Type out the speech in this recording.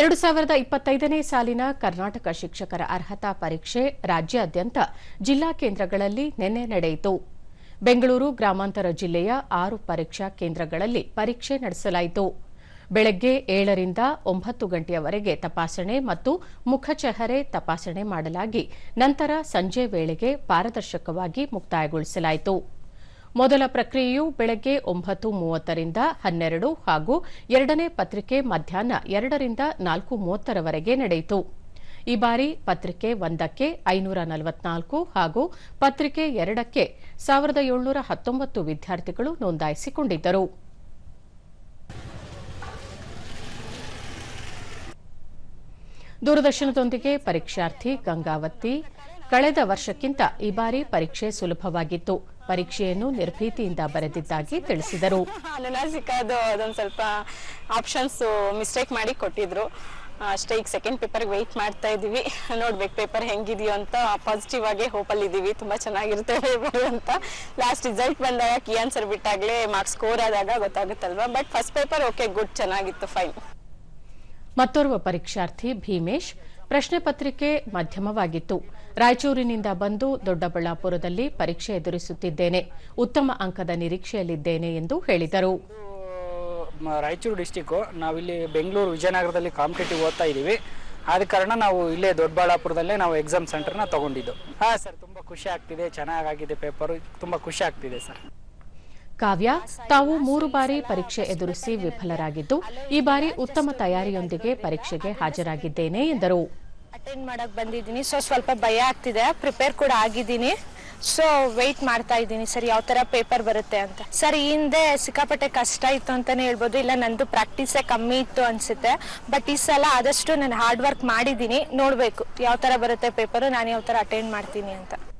ಎರಡು ಸಾವಿರದ ಇಪ್ಪತ್ತೈದನೇ ಸಾಲಿನ ಕರ್ನಾಟಕ ಶಿಕ್ಷಕರ ಅರ್ಹತಾ ಪರೀಕ್ಷೆ ರಾಜ್ಯಾದ್ಯಂತ ಜಿಲ್ಲಾ ಕೇಂದ್ರಗಳಲ್ಲಿ ನಿನ್ನೆ ನಡೆಯಿತು. ಬೆಂಗಳೂರು, ಗ್ರಾಮಾಂತರ ಜಿಲ್ಲೆಯ ಆರು ಪರೀಕ್ಷಾ ಕೇಂದ್ರಗಳಲ್ಲಿ ಪರೀಕ್ಷೆ ನಡೆಸಲಾಯಿತು. ಬೆಳಗ್ಗೆ ಏಳರಿಂದ ಒಂಬತ್ತು ಗಂಟೆಯವರೆಗೆ ತಪಾಸಣೆ ಮತ್ತು ಮುಖಚಹರೆ ತಪಾಸಣೆ ಮಾಡಲಾಗಿ, ನಂತರ ಸಂಜೆ ವೇಳೆಗೆ ಪಾರದರ್ಶಕವಾಗಿ ಮುಕ್ತಾಯಗೊಳಿಸಲಾಯಿತು. ಮೊದಲ ಪ್ರಕ್ರಿಯೆಯು ಬೆಳಗ್ಗೆ ಒಂಬತ್ತು ಮೂವತ್ತರಿಂದ ಹನ್ನೆರಡು ಹಾಗೂ ಎರಡನೇ ಪತ್ರಿಕೆ ಮಧ್ಯಾಹ್ನ ಎರಡರಿಂದ ನಾಲ್ಕು ಮೂವತ್ತರವರೆಗೆ ನಡೆಯಿತು. ಈ ಬಾರಿ ಪತ್ರಿಕೆ ಒಂದಕ್ಕೆ ಐನೂರ ನಲವತ್ನಾಲ್ಕು ಹಾಗೂ ಪತ್ರಿಕೆ ಎರಡಕ್ಕೆ ಸಾವಿರದ ಏಳ್ನೂರ ಹತ್ತೊಂಬತ್ತು ವಿದ್ಯಾರ್ಥಿಗಳು ನೋಂದಾಯಿಸಿಕೊಂಡಿದ್ದರು. ದೂರದರ್ಶನದೊಂದಿಗೆ ಪರೀಕ್ಷಾರ್ಥಿ ಗಂಗಾವತಿ, ಕಳೆದ ವರ್ಷಕ್ಕಿಂತ ಈ ಬಾರಿ ಪರೀಕ್ಷೆ ಸುಲಭವಾಗಿತ್ತು. ಪರೀಕ್ಷೆಯನ್ನು ನಿರ್ಭೀತಿಯಿಂದ ಬರೆದಿದ್ದಾಗಿ ತಿಳಿಸಿದರು. ಅದು ಅದೊಂದು ಸ್ವಲ್ಪ ಆಪ್ಷನ್ಸ್ ಮಿಸ್ಟೇಕ್ ಮಾಡಿ ಕೊಟ್ಟಿದ್ರು. ಅಷ್ಟೇ ಈಗ ಸೆಕೆಂಡ್ ಪೇಪರ್ಗೆ ವೆಯ್ಟ್ ಮಾಡ್ತಾ ಇದೀವಿ ನೋಡ್ಬೇಕು ಪೇಪರ್ ಹೆಂಗಿದೆಯೋ ಅಂತ ಪಾಸಿಟಿವ್ ಆಗಿ ಹೋಪಲ್ಲಿ ಇದೀವಿ ತುಂಬಾ ಚೆನ್ನಾಗಿರುತ್ತೆ ಪೇಪರ್ ಅಂತ. ಲಾಸ್ಟ್ ರಿಸಲ್ಟ್ ಬಂದಾಗ ಕೀ ಆನ್ಸರ್ ಬಿಟ್ಟಾಗಲೇ ಮಾರ್ಕ್ಸ್ ಸ್ಕೋರ್ ಆದಾಗ ಗೊತ್ತಾಗುತ್ತಲ್ವಾ? But first paper okay good ಚೆನ್ನಾಗಿತ್ತು ಫೈನ್ ಮತ್ತೋರ್ವ ಪರೀಕ್ಷಾರ್ಥಿ ಭೀಮೇಶ್ ಪ್ರಶ್ನೆ ಪತ್ರಿಕೆ ಮಧ್ಯಮವಾಗಿತ್ತು. ರಾಯಚೂರಿನಿಂದ ಬಂದು ದೊಡ್ಡಬಳ್ಳಾಪುರದಲ್ಲಿ ಪರೀಕ್ಷೆ ಎದುರಿಸುತ್ತಿದ್ದೇನೆ. ಉತ್ತಮ ಅಂಕದ ನಿರೀಕ್ಷೆಯಲ್ಲಿದ್ದೇನೆ ಎಂದು ಹೇಳಿದರು. ರಾಯಚೂರು ಡಿಸ್ಟಿಕ್ಕು ನಾವಿಲ್ಲಿ ಬೆಂಗಳೂರು ವಿಜಯನಗರದಲ್ಲಿ ಕಾಂಪಿಟೇಟಿವ್ ಓದ್ತಾ ಇದ್ದೀವಿ. ಆದ ಕಾರಣ ನಾವು ಇಲ್ಲೇ ದೊಡ್ಡಬಳ್ಳಾಪುರದಲ್ಲೇ ನಾವು ಎಕ್ಸಾಮ್ ಸೆಂಟರ್ನ ತಗೊಂಡಿದ್ದು. ಹಾಂ ಸರ್ ತುಂಬ ಖುಷಿ ಆಗ್ತಿದೆ ಚೆನ್ನಾಗಾಗಿದೆ ಪೇಪರು ತುಂಬ ಖುಷಿ ಆಗ್ತಿದೆ ಸರ್. ಕಾವ್ಯ ತಾವು ಮೂರು ಬಾರಿ ಪರೀಕ್ಷೆ ಎದುರಿಸಿ ವಿಫಲರಾಗಿದ್ದು ಈ ಬಾರಿ ಉತ್ತಮ ತಯಾರಿಯೊಂದಿಗೆ ಪರೀಕ್ಷೆಗೆ ಹಾಜರಾಗಿದ್ದೇನೆ ಎಂದರು. ಅಟೆಂಡ್ ಮಾಡಕ್ ಬಂದಿದ್ದೀನಿ. ಸೊ ಸ್ವಲ್ಪ ಭಯ ಆಗ್ತಿದೆ. ಪ್ರಿಪೇರ್ ಕೂಡ ಆಗಿದ್ದೀನಿ. ಸೊ ವೆಯ್ಟ್ ಮಾಡ್ತಾ ಇದ್ದೀನಿ. ಸರ್, ಯಾವ ತರ ಪೇಪರ್ ಬರುತ್ತೆ ಅಂತ. ಸರ್, ಈ ಹಿಂದೆ ಸಿಕ್ಕಾಪಟ್ಟೆ ಕಷ್ಟ ಇತ್ತು ಅಂತಾನೆ ಹೇಳ್ಬೋದು. ಇಲ್ಲ, ನಂದು ಪ್ರಾಕ್ಟೀಸೆ ಕಮ್ಮಿ ಇತ್ತು ಅನ್ಸುತ್ತೆ. ಬಟ್ ಈ ಸಲ ಆದಷ್ಟು ನಾನು ಹಾರ್ಡ್ ವರ್ಕ್ ಮಾಡಿದ್ದೀನಿ. ನೋಡ್ಬೇಕು, ಯಾವ ತರ ಬರುತ್ತೆ ಪೇಪರ್ ನಾನು ಯಾವ ತರ ಅಟೆಂಡ್ ಮಾಡ್ತೀನಿ ಅಂತ.